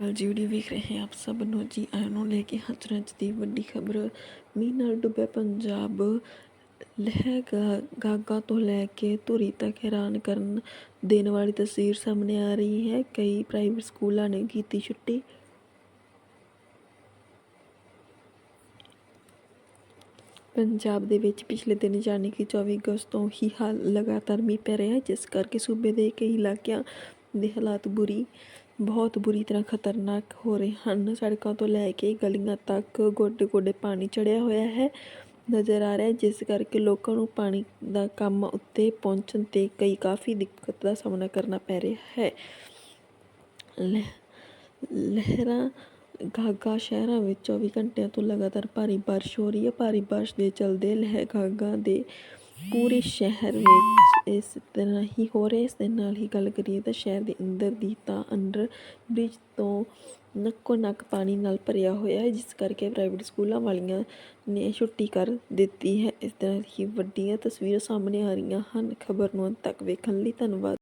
ਕੱਲ ਵੇਖ ਰਹੇ ਆਪ ਸਭ ਨੂੰ ਜੀ ਆਇਆਂ ਨੂੰ ਲੈ ਕੇ ਹਾਜ਼ਰ ਅੱਜ ਦੀ ਵੱਡੀ ਖਬਰ। ਮੀਂਹ ਨਾਲ ਡੁੱਬਿਆ ਪੰਜਾਬ। ਲਹਿਗਾ ਗਾਗਾ ਤੋਂ ਲੈ ਕੇ ਧੁਰੀ ਤੱਕ ਹੈਰਾਨ ਕਰਨ ਦੇਣ ਵਾਲੀ ਤਸਵੀਰ ਸਾਹਮਣੇ ਆ ਰਹੀ ਹੈ। ਕਈ ਪ੍ਰਾਈਵੇਟ ਸਕੂਲਾਂ ਨੇ ਕੀਤੀ ਛੁੱਟੀ। ਪੰਜਾਬ ਦੇ ਵਿੱਚ ਪਿਛਲੇ ਦਿਨ ਯਾਨੀ ਕਿ 24 ਅਗਸਤ ਤੋਂ ਹੀ ਹਾਲ ਲਗਾਤਾਰ ਮੀਂਹ ਪੈ ਰਿਹਾ ਹੈ, ਜਿਸ ਕਰਕੇ ਸੂਬੇ ਦੇ ਕਈ ਇਲਾਕਿਆਂ ਦੇ ਹਾਲਾਤ ਬੁਰੀ ਬਹੁਤ ਬੁਰੀ ਤਰ੍ਹਾਂ ਖਤਰਨਾਕ ਹੋ ਰਹੇ ਹਨ। ਸੜਕਾਂ ਤੋਂ ਲੈ ਕੇ ਗਲੀਆਂ ਤੱਕ ਗੋਡੇ ਗੋਡੇ ਪਾਣੀ ਚੜਿਆ ਹੋਇਆ ਹੈ। ਨਜ਼ਰ ਆ ਰਿਹਾ ਜਿਸ ਕਰਕੇ ਲੋਕਾਂ ਨੂੰ ਪਾਣੀ ਦਾ ਕੰਮ ਉੱਤੇ ਪਹੁੰਚਣ ਤੇ ਕਈ ਕਾਫੀ ਦਿੱਕਤ ਦਾ ਸਾਹਮਣਾ ਕਰਨਾ ਪੈ ਰਿਹਾ ਹੈ। ਲਹਿ- ਲਹਿਰਾਂ ਗਾਗਾ ਸ਼ਹਿਰਾਂ ਵਿੱਚ 24 ਘੰਟਿਆਂ ਤੋਂ ਲਗਾਤਾਰ ਭਾਰੀ ਬਾਰਿਸ਼ ਹੋ ਰਹੀ ਹੈ। ਭਾਰੀ ਬਾਰਿਸ਼ ਦੇ ਚਲਦੇ ਲਹਿ ਗਾਗਾ ਦੇ ਪੂਰੇ ਸ਼ਹਿਰ ਵਿੱਚ ਇਸ ਤਰ੍ਹਾਂ ਹੀ ਹੋ ਰਿਹਾ ਇਸ ਦੇ ਨਾਲ ਹੀ ਗੱਲ ਕਰੀਏ ਤਾਂ ਸ਼ਹਿਰ ਦੇ ਅੰਦਰ ਦੀ ਤਾਂ ਅੰਡਰ ਬ੍ਰਿਜ ਤੋਂ ਨੱਕੋ ਨੱਕ ਪਾਣੀ ਨਾਲ ਭਰਿਆ ਹੋਇਆ ਹੈ, ਜਿਸ ਕਰਕੇ ਪ੍ਰਾਈਵੇਟ ਸਕੂਲਾਂ ਵਾਲੀਆਂ ਨੇ ਛੁੱਟੀ ਕਰ ਦਿੱਤੀ ਹੈ। ਇਸ ਤਰ੍ਹਾਂ ਹੀ ਵੱਡੀਆਂ ਤਸਵੀਰਾਂ ਸਾਹਮਣੇ ਆ ਰਹੀਆਂ ਹਨ। ਖਬਰ ਨੂੰ ਅੰਤ ਤੱਕ ਵੇਖਣ ਲਈ ਧੰਨਵਾਦ।